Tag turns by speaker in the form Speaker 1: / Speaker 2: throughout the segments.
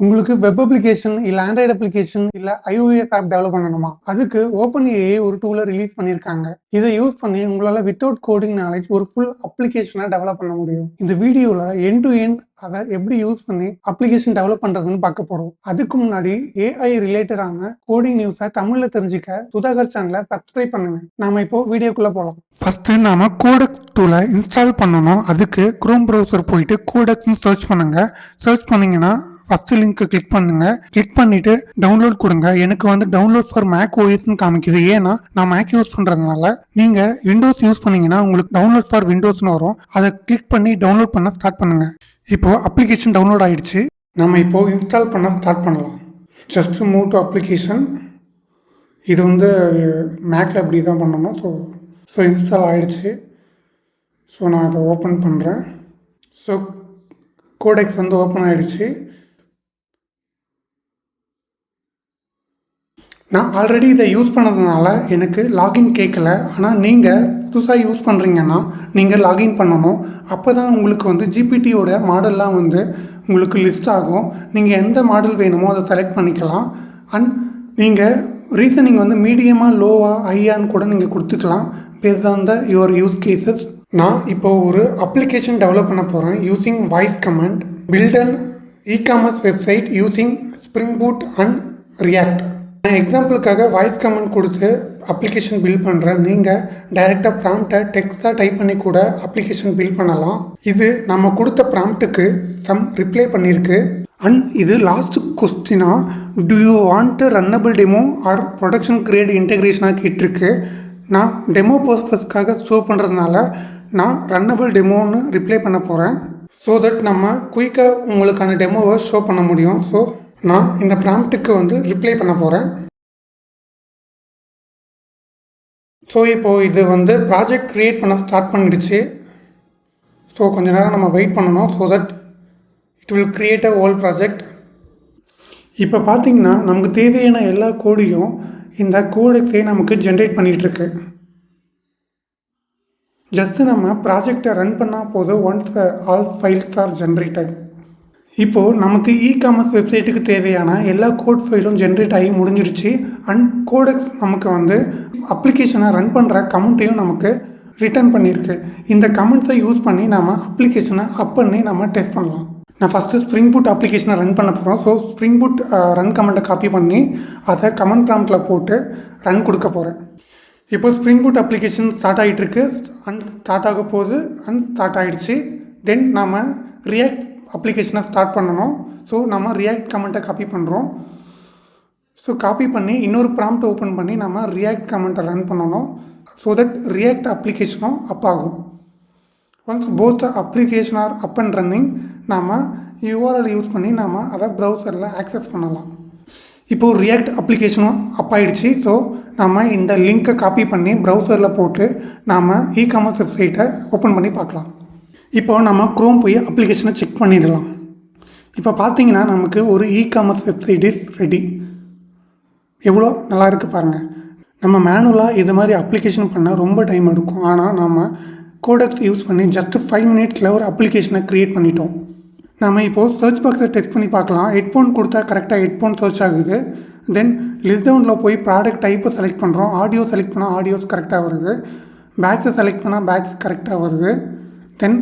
Speaker 1: உங்களுக்கு web application இல்ல Android application இல்ல ஐஓஎஸ் ஆப் டெவலப் பண்ணணுமா? அதுக்கு ஓப்பன் ஏஐ ஒரு டூலை ரிலீஸ் பண்ணியிருக்காங்க இதை யூஸ் பண்ணி உங்களால வித்தவுட் கோடிங் நாலேஜ் ஒரு ஃபுல் அப்ளிகேஷனை டெவலப் பண்ண முடியும். இந்த வீடியோல என் டு எண்ட் அதை எப்படி யூஸ் பண்ணி அப்ளிகேஷன் டெவலப் பண்றதுன்னு பார்க்க போறோம். அதுக்கு முன்னாடி ஏஐ ரிலேட்டடான கோடிங் நியூஸை தமிழ்ல தெரிஞ்சுக்க சுதாகர் சேனலை சப்ஸ்கிரைப் பண்ணுங்க. நாம இப்போ வீடியோக்குள்ள போலாம். ஃபர்ஸ்ட் நாம கோடக் டூலை இன்ஸ்டால் பண்ணணும். அதுக்கு குரோம் ப்ரௌசர் போயிட்டு கோடக்னு சர்ச் பண்ணுங்க. சர்ச் பண்ணீங்கன்னா ஃபர்ஸ்ட் லிங்க் கிளிக் பண்ணுங்க. கிளிக் பண்ணிட்டு டவுன்லோட் கொடுங்க. எனக்கு வந்து டவுன்லோட் ஃபார் மேக் ஓஎஸ்னு காமிக்குது. ஏன்னா நான் மேக் யூஸ் பண்றதுனால நீங்க விண்டோஸ் யூஸ் பண்ணீங்கன்னா உங்களுக்கு டவுன்லோட் ஃபார் விண்டோஸ்னு வரும். அதை கிளிக் பண்ணி டவுன்லோட் பண்ண ஸ்டார்ட் பண்ணுங்க. இப்போ அப்ளிகேஷன் டவுன்லோட் ஆயிடுச்சு. நம்ம இப்போ இன்ஸ்டால் பண்ண ஸ்டார்ட் பண்ணலாம். ஜஸ்ட் மூவ் டு அப்ளிகேஷன் இது வந்து மேக்கில் அப்படி தான் பண்ணணும். ஸோ ஸோ இன்ஸ்டால் ஆயிடுச்சு. ஸோ நான் அதை ஓப்பன் பண்ணுறேன் ஸோ கோடெக்ஸ் வந்து ஓப்பன் ஆயிடுச்சு. நான் ஆல்ரெடி இதை யூஸ் பண்ணதுனால எனக்கு லாகின் கேட்கல ஆனால் நீங்கள் புதுசாக யூஸ் பண்ணுறீங்கன்னா நீங்கள் லாகின் பண்ணணும். அப்போ தான் உங்களுக்கு வந்து ஜிபிடியோட மாடல்லாம் வந்து உங்களுக்கு லிஸ்ட் ஆகும். நீங்கள் எந்த மாடல் வேணுமோ அதை செலக்ட் பண்ணிக்கலாம். அண்ட் நீங்கள் ரீசனிங் வந்து மீடியமாக லோவாக ஹையான்னு கூட நீங்கள் கொடுத்துக்கலாம். Based on the your use cases நான் இப்போ ஒரு அப்ளிகேஷன் டெவலப் பண்ண போகிறேன் using voice command build an e commerce website using Spring Boot and React நான் எக்ஸாம்பிளுக்காக வாய்ஸ் கமெண்ட் கொடுத்து அப்ளிகேஷன் பில் பண்ணுறேன் நீங்கள் டைரெக்டாக ப்ராம்ப்டை டெக்ஸ்டாக டைப் பண்ணி கூட அப்ளிகேஷன் பில் பண்ணலாம். இது நம்ம கொடுத்த ப்ராம்ப்ட்டுக்கு சம் ரிப்ளை பண்ணியிருக்கு அண்ட் இது last கொஸ்டினாக do you want runnable demo or production grade இன்டெகிரேஷனாக கேட்டிருக்கு. நான் டெமோ பர்பஸ்க்காக ஷோ பண்ணுறதுனால நான் ரன்னபிள் டெமோன்னு ரிப்ளை பண்ண போகிறேன் ஸோ தட் நம்ம குயிக்காக உங்களுக்கான டெமோவை ஷோ பண்ண முடியும். ஸோ நான் இந்த ப்ராம்ப்ட்டுக்கு வந்து ரிப்ளை பண்ண போகிறேன் ஸோ இப்போது இது வந்து ப்ராஜெக்ட் க்ரியேட் பண்ண ஸ்டார்ட் பண்ணிடுச்சு. ஸோ கொஞ்ச நேரம் நம்ம வெயிட் பண்ணணும் so that it will create a whole project இப்போ பார்த்தீங்கன்னா நமக்கு தேவையான எல்லா கோடையும் இந்த கோடெக்ஸே நமக்கு ஜென்ரேட் பண்ணிகிட்ருக்கு ஜஸ்ட்டு நம்ம ப்ராஜெக்டை ரன் பண்ணால் போதும் once all files are generated இப்போது நமக்கு இ காமர்ஸ் வெப்சைட்டுக்கு தேவையான எல்லா கோட் ஃபைலும் ஜென்ரேட் ஆகி முடிஞ்சிருச்சு அண்ட் கோடெக்ஸ் நமக்கு வந்து அப்ளிகேஷனை ரன் பண்ணுற கமெண்ட்டையும் நமக்கு ரிட்டர்ன் பண்ணியிருக்கு. இந்த கமெண்ட்ஸை யூஸ் பண்ணி நம்ம அப்ளிகேஷனை அப் பண்ணி நம்ம டெஸ்ட் பண்ணலாம். நான் ஃபஸ்ட்டு ஸ்ப்ரிங் பூட் அப்ளிகேஷனை ரன் பண்ண போகிறோம் ஸோ ஸ்ப்ரிங் பூட் ரன் கமெண்ட்டை காப்பி பண்ணி அதை கமெண்ட் ப்ராம்ப்டில் போட்டு ரன் கொடுக்க போகிறேன் இப்போ ஸ்ப்ரிங் பூட் அப்ளிகேஷன் ஸ்டார்ட் ஆகிட்டு இருக்கு. அண்ட் ஸ்டார்ட் ஆக போகுது அண்ட் ஸ்டார்ட் ஆகிடுச்சு தென் நாம் ரியாக்ட் அப்ளிகேஷனை ஸ்டார்ட் பண்ணணும். ஸோ நம்ம ரியாக்ட் கமெண்ட்டை காப்பி பண்ணுறோம் ஸோ காப்பி பண்ணி இன்னொரு ப்ராம்ப்ட் ஓப்பன் பண்ணி நம்ம ரியாக்ட் கமெண்ட்டை ரன் பண்ணணும். ஸோ தட் ரியாக்ட் அப்ளிகேஷனும் அப் ஆகும். Once both application are up and running நாம் யூஆர்எல் யூஸ் பண்ணி நாம் அதை ப்ரௌசரில் ஆக்சஸ் பண்ணலாம். இப்போது ரியாக்ட் அப்ளிகேஷனும் அப் ஆகிடுச்சு ஸோ நாம் இந்த லிங்க்கை காப்பி பண்ணி ப்ரௌசரில் போட்டு நாம் இ காமர்ஸ் வெப்சைட்டை ஓப்பன் பண்ணி பார்க்கலாம். இப்போ நம்ம க்ரோம் போய் அப்ளிகேஷனை செக் பண்ணிடலாம். இப்போ பார்த்தீங்கன்னா நமக்கு ஒரு e commerce website is ready எவ்வளோ நல்லா இருக்குது பாருங்கள் நம்ம மேனுவலாக இது மாதிரி அப்ளிகேஷன் பண்ண ரொம்ப டைம் எடுக்கும். ஆனால் நம்ம கோடக்ஸ் யூஸ் பண்ணி ஜஸ்ட் ஃபைவ் மினிட்ஸில் ஒரு அப்ளிகேஷனை க்ரியேட் பண்ணிட்டோம். நம்ம இப்போது சர்ச் பாக்ஸில் டெஸ்ட் பண்ணி பார்க்கலாம். ஹெட்ஃபோன் கொடுத்தா கரெக்டாக ஹெட்ஃபோன் சர்ச் ஆகுது. தென் லிஸ்ட் டவுனில் போய் ப்ராடக்ட் டைப்பை செலக்ட் பண்ணுறோம் ஆடியோ செலக்ட் பண்ணால் ஆடியோஸ் கரெக்டாக வருது. பேக்ஸை செலக்ட் பண்ணால் பேக்ஸ் கரெக்டாக வருது. தென்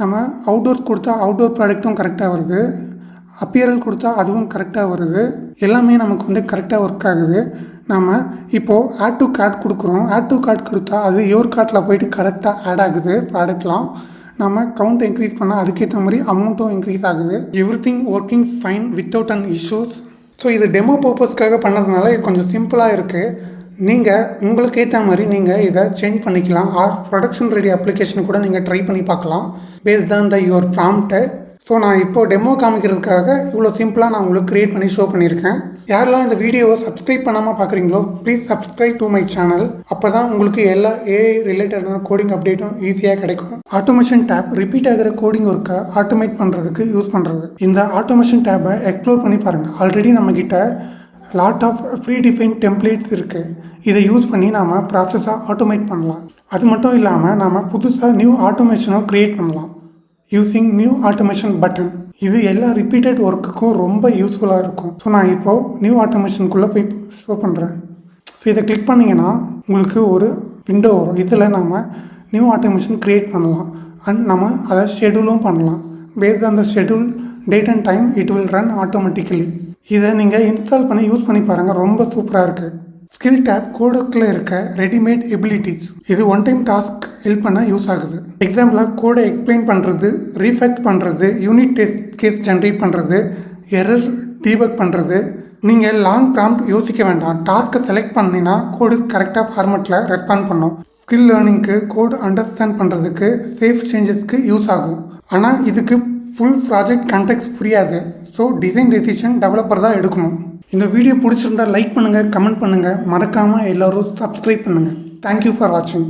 Speaker 1: நம்ம அவுட்டோர் கொடுத்தா அவுட்டோர் ப்ராடக்ட்டும் கரெக்டாக வருது. அப்பியரல் கொடுத்தா அதுவும் கரெக்டாக வருது. எல்லாமே நமக்கு வந்து கரெக்டாக ஒர்க் ஆகுது. நம்ம இப்போது ஆட் டு கார்ட் கொடுக்குறோம். ஆட் டு கார்ட் கொடுத்தா அது யோர் கார்ட்டில் போயிட்டு கரெக்டாக ஆட் ஆகுது ப்ராடக்ட்லாம் நம்ம கவுண்ட் இன்க்ரீஸ் பண்ணால் அதுக்கேற்ற மாதிரி அமௌண்ட்டும் இன்க்ரீஸ் ஆகுது. Everything working fine without an issues so இது டெமோ பர்பஸ்க்காக பண்ணதுனால இது கொஞ்சம் சிம்பிளாக இருக்குது நீங்கள் உங்களுக்கு ஏற்ற மாதிரி நீங்கள் இதை சேஞ்ச் பண்ணிக்கலாம். ஆர் ப்ரொடக்ஷன் ரெடி அப்ளிகேஷன் கூட நீங்கள் ட்ரை பண்ணி பார்க்கலாம். பேஸ்ட் தான் த யுவர் ப்ராம்ப்ட்டு ஸோ நான் இப்போ டெமோ காமிக்கிறதுக்காக இவ்வளோ சிம்பிளாக நான் உங்களுக்கு க்ரியேட் பண்ணி ஷோ பண்ணியிருக்கேன். யாரெல்லாம் இந்த வீடியோவை சப்ஸ்கிரைப் பண்ணாமல் பார்க்குறீங்களோ please subscribe to my channel அப்போ தான் உங்களுக்கு எல்லா ஏஐ ரிலேட்டடான கோடிங் அப்டேட்டும் ஈஸியாக கிடைக்கும். ஆட்டோமேஷன் டேப் ரிப்பீட் ஆகிற கோடிங் ஒர்க்கை ஆட்டோமேட் பண்ணுறதுக்கு யூஸ் பண்ணுறது இந்த ஆட்டோமேஷன் டேப்பை எக்ஸ்ப்ளோர் பண்ணி பாருங்கள் ஆல்ரெடி நம்மக்கிட்ட lot of predefine templates இருக்குது இதை யூஸ் பண்ணி நாம் ப்ராசஸாக ஆட்டோமேட் பண்ணலாம். அது மட்டும் இல்லாமல் நாம் புதுசாக நியூ ஆட்டோமேஷனும் க்ரியேட் பண்ணலாம். யூஸிங் நியூ ஆட்டோமேஷன் பட்டன் இது எல்லா ரிப்பீட்டட் ஒர்க்குக்கும் ரொம்ப யூஸ்ஃபுல்லாக இருக்கும். ஸோ நான் இப்போது நியூ ஆட்டோமேஷனுக்குள்ளே போய் ஷோ பண்ணுறேன் ஸோ இதை கிளிக் பண்ணிங்கன்னா உங்களுக்கு ஒரு விண்டோ வரும். இதில் நாம் நியூ ஆட்டோமேஷன் க்ரியேட் பண்ணலாம். அண்ட் நம்ம அதை ஷெடியூலும் பண்ணலாம். பேஸ்ட் அந்த schedule date and time it will run automatically இதை நீங்கள் இன்ஸ்டால் பண்ணி யூஸ் பண்ணி பாருங்கள் ரொம்ப சூப்பராக இருக்குது ஸ்கில் டேப் கோடுக்குள்ளே இருக்க ரெடிமேட் எபிலிட்டிஸ் இது ஒன் டைம் டாஸ்க் ஹெல்ப் பண்ண யூஸ் ஆகுது. எக்ஸாம்பிளாக கோடை எக்ஸ்பிளைன் பண்ணுறது ரீஃபெக்ட் பண்ணுறது யூனிட் டெஸ்ட் கேஸ் ஜென்ரேட் பண்ணுறது எரர் டீபக் பண்ணுறது நீங்கள் லாங் ப்ராம்ப்ட் யோசிக்க வேண்டாம். டாஸ்க்கை செலக்ட் பண்ணினா கோடு கரெக்டாக ஃபார்மெட்டில் ரெஸ்பாண்ட் பண்ணும். ஸ்கில் லேர்னிங்க்கு கோடு அண்டர்ஸ்டாண்ட் பண்ணுறதுக்கு சேஃப் சேஞ்சஸ்க்கு யூஸ் ஆகும். ஆனால் இதுக்கு ஃபுல் ப்ராஜெக்ட் கண்டெக்ட் புரியாது. ஸோ டிசைன் டெசிஷன் டெவலப்பர் தான் எடுக்கணும். இந்த வீடியோ பிடிச்சிருந்தா லைக் பண்ணுங்கள் கமெண்ட் பண்ணுங்கள் மறக்காமல் எல்லோரும் சப்ஸ்கிரைப் பண்ணுங்கள் தேங்க்யூ ஃபார் வாட்சிங்